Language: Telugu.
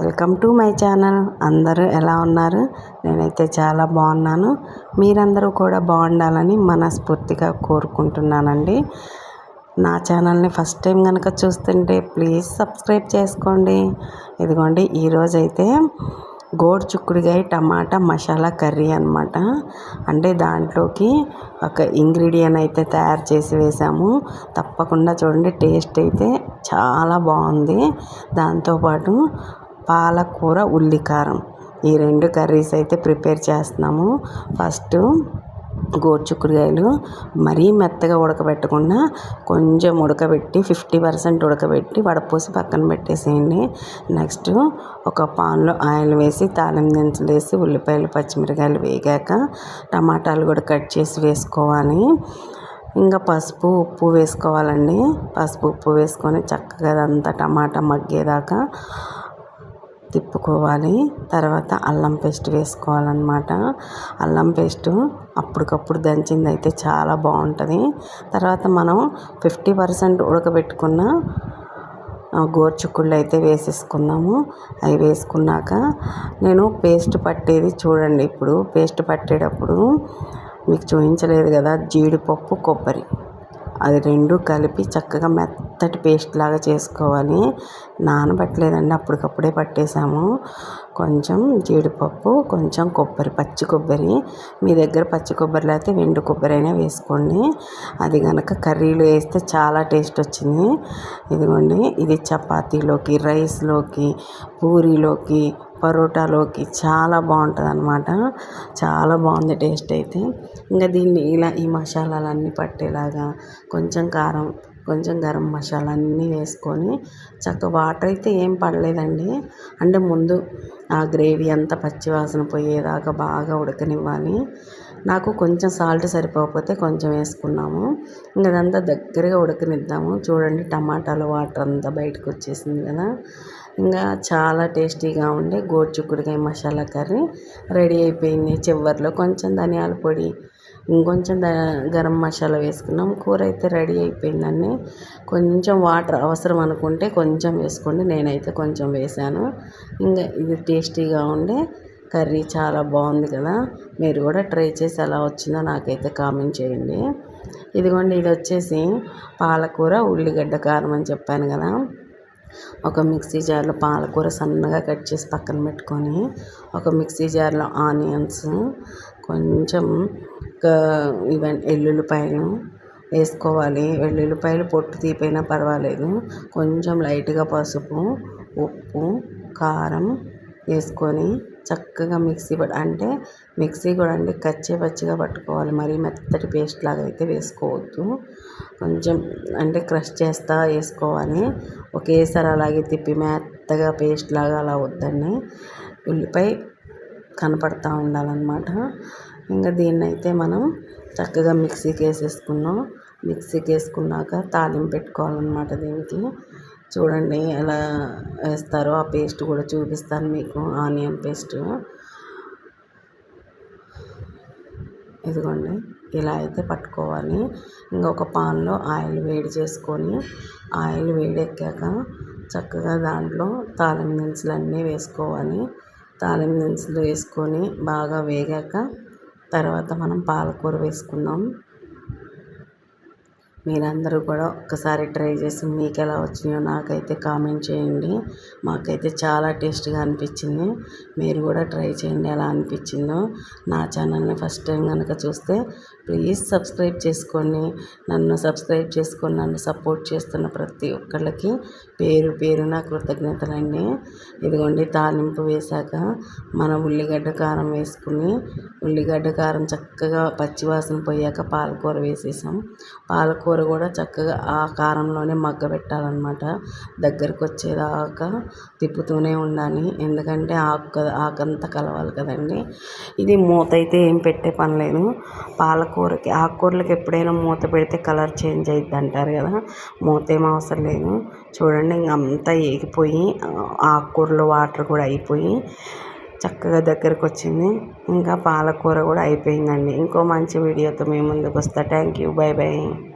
Welcome to my channel. అందరూ ఎలా ఉన్నారు? నేనైతే చాలా బాగున్నాను. మీరందరూ కూడా బాగుండాలని మనస్ఫూర్తిగా కోరుకుంటున్నానండి. నా ఛానల్ని ఫస్ట్ టైం కనుక చూస్తుంటే ప్లీజ్ సబ్స్క్రైబ్ చేసుకోండి. ఇదిగోండి ఈరోజైతే గోడుచుక్కుడికాయ టమాటా మసాలా కర్రీ అనమాట అంటే దాంట్లోకి ఒక ఇంగ్రీడియంట్ అయితే తయారు చేసి వేసాము. తప్పకుండా చూడండి టేస్ట్ అయితే చాలా బాగుంది. దాంతోపాటు పాలకూర ఉల్లికారం. ఈ రెండు కర్రీస్ అయితే ప్రిపేర్ చేస్తున్నాము. ఫస్ట్ గోరుచిక్కుడుకాయలు మరీ మెత్తగా ఉడకబెట్టకుండా కొంచెం ఉడకబెట్టి ఫిఫ్టీ పర్సెంట్ ఉడకబెట్టి వడపోసి పక్కన పెట్టేసేయండి. నెక్స్ట్ ఒక పాన్లో ఆయిల్ వేసి తాలిం దినుసులు వేసి ఉల్లిపాయలు పచ్చిమిరకాయలు వేగాక టమాటాలు కూడా కట్ చేసి వేసుకోవాలి. ఇంకా పసుపు ఉప్పు వేసుకోవాలండి. పసుపు ఉప్పు వేసుకొని చక్కగా అదంతా టమాటా మగ్గేదాకా తిప్పుకోవాలి. తర్వాత అల్లం పేస్ట్ వేసుకోవాలన్నమాట. అల్లం పేస్టు అప్పటికప్పుడు దంచింది అయితే చాలా బాగుంటుంది. తర్వాత మనం ఫిఫ్టీ పర్సెంట్ ఉడకబెట్టుకున్న గోర్చుకుళ్ళు అయితే వేసేసుకుందాము. అవి వేసుకున్నాక నేను పేస్ట్ పట్టేది చూడండి ఇప్పుడు. పేస్ట్ పట్టేటప్పుడు మీకు చూపించలేదు కదా జీడిపప్పు కొబ్బరి. అది రెండు కలిపి చక్కగా మెత్తటి పేస్ట్ లాగా చేసుకోవాలి. నానబెట్టలేదండి అప్పటికప్పుడే పట్టేసాము. కొంచెం జీడిపప్పు కొంచెం కొబ్బరి పచ్చి కొబ్బరి. మీ దగ్గర పచ్చి కొబ్బరి లేకపోతే వెండు కొబ్బరి అయినా వేసుకోండి. అది కనుక కర్రీలో వేస్తే చాలా టేస్ట్ వచ్చింది. ఇదిగోండి ఇది చపాతీలోకి రైస్లోకి పూరీలోకి పరోటాలోకి చాలా బాగుంటుంది అనమాట చాలా బాగుంది టేస్ట్ అయితే. ఇంకా దీన్ని ఇలా ఈ మసాలాలన్నీ పట్టేలాగా కొంచెం కారం కొంచెం గరం మసాలా అన్నీ వేసుకొని చక్కగా వాటర్ అయితే ఏం పడలేదండి. అంటే ముందు ఆ గ్రేవీ అంతా పచ్చివాసన పోయేదాకా బాగా ఉడకనివ్వాలి. నాకు కొంచెం సాల్ట్ సరిపోకపోతే కొంచెం వేసుకున్నాము. ఇంకా అదంతా దగ్గరగా ఉడకనిద్దాము. చూడండి టమాటాలు వాటర్ అంతా బయటకు వచ్చేసింది కదా. ఇంకా చాలా టేస్టీగా ఉండే గోడ్చుక్కుడికాయ మసాలా కర్రీ రెడీ అయిపోయింది చివరిలో. కొంచెం ధనియాల పొడి ఇంకొంచెం ద గరం మసాలా వేసుకున్నాం. కూర అయితే రెడీ అయిపోయిందండి. కొంచెం వాటర్ అవసరం అనుకుంటే కొంచెం వేసుకోండి. నేనైతే కొంచెం వేసాను. ఇంకా ఇది టేస్టీగా ఉండే కర్రీ చాలా బాగుంది కదా. మీరు కూడా ట్రై చేసి ఎలా వచ్చిందో నాకైతే కామెంట్ చేయండి. ఇదిగోండి ఇది వచ్చేసి పాలకూర ఉల్లిగడ్డ కారం అని చెప్పాను కదా. ఒక మిక్సీ జార్లో పాలకూర సన్నగా కట్ చేసి పక్కన పెట్టుకొని ఒక మిక్సీ జార్లో ఆనియన్స్ కొంచెం ఇవన్నీ ఎల్లుల్లిపాయలు వేసుకోవాలి. వెల్లుల్లిపాయలు పొట్టు తీపైనా పర్వాలేదు. కొంచెం లైట్గా పసుపు ఉప్పు కారం వేసుకొని చక్కగా మిక్సీ అంటే మిక్సీ కూడా అండి కచ్చే పచ్చిగా పట్టుకోవాలి. మరీ మెత్తటి పేస్ట్ లాగా అయితే వేసుకోవద్దు. కొంచెం అంటే క్రష్ చేస్తా వేసుకోవాలి. ఒకేసారి అలాగే తిప్పి మెత్తగా పేస్ట్ లాగా అలా వద్దండి. ఉల్లిపాయ కనపడతా ఉండాలన్నమాట. ఇంకా దీన్ని అయితే మనం చక్కగా మిక్సీకి వేసేసుకున్నాం. మిక్సీకి వేసుకున్నాక తాలింపు పెట్టుకోవాలన్నమాట దీనికి. చూడండి ఎలా వేస్తారో ఆ పేస్ట్ కూడా చూపిస్తాను మీకు ఆనియన్ పేస్ట్. ఇదిగోండి ఇలా అయితే పట్టుకోవాలి. ఇంకొక పాన్లో ఆయిల్ వేడి చేసుకొని ఆయిల్ వేడెక్కాక చక్కగా దాంట్లో తాలిం దినుసులు అన్నీ వేసుకోవాలి. తాలిం దినుసులు వేసుకొని బాగా వేగాక తర్వాత మనం పాలకూర వేసుకుందాం. మీరందరూ కూడా ఒక్కసారి ట్రై చేసి మీకు ఎలా వచ్చినాయో నాకైతే కామెంట్ చేయండి. మాకైతే చాలా టేస్ట్గా అనిపించింది. మీరు కూడా ట్రై చేయండి ఎలా అనిపించిందో. నా ఛానల్ని ఫస్ట్ టైం కనుక చూస్తే ప్లీజ్ సబ్స్క్రైబ్ చేసుకొని నన్ను సబ్స్క్రైబ్ చేసుకొని నన్ను సపోర్ట్ చేస్తున్న ప్రతి ఒక్కళ్ళకి పేరు పేరున కృతజ్ఞతలండి. ఇదిగోండి తాలింపు వేశాక మనం ఉల్లిగడ్డ కారం వేసుకుని ఉల్లిగడ్డ కారం చక్కగా పచ్చివాసన పోయాక పాలకూర వేసేసాం. పాలకూర కూడా చక్కగా ఆ కారంలోనే మగ్గబెట్టాలన్నమాట దగ్గరకు వచ్చేదాకా తిప్పుతూనే ఉండాలి. ఎందుకంటే ఆకు ఆకంతా కలవాలి కదండి. ఇది మూత అయితే ఏం పెట్టే పని లేదు. కూరకి. ఆకుకూరలకు ఎప్పుడైనా మూత పెడితే కలర్ చేంజ్ అవుతుంది అంటారు కదా. మూత ఏం అవసరం లేదు. చూడండి ఇంక అంతా ఎగిపోయి ఆకుకూరలో వాటర్ కూడా అయిపోయి చక్కగా దగ్గరకు వచ్చింది. ఇంకా పాలకూర కూడా అయిపోయిందండి. ఇంకో మంచి వీడియోతో మేము ముందుకు వస్తా. Thank you. Bye bye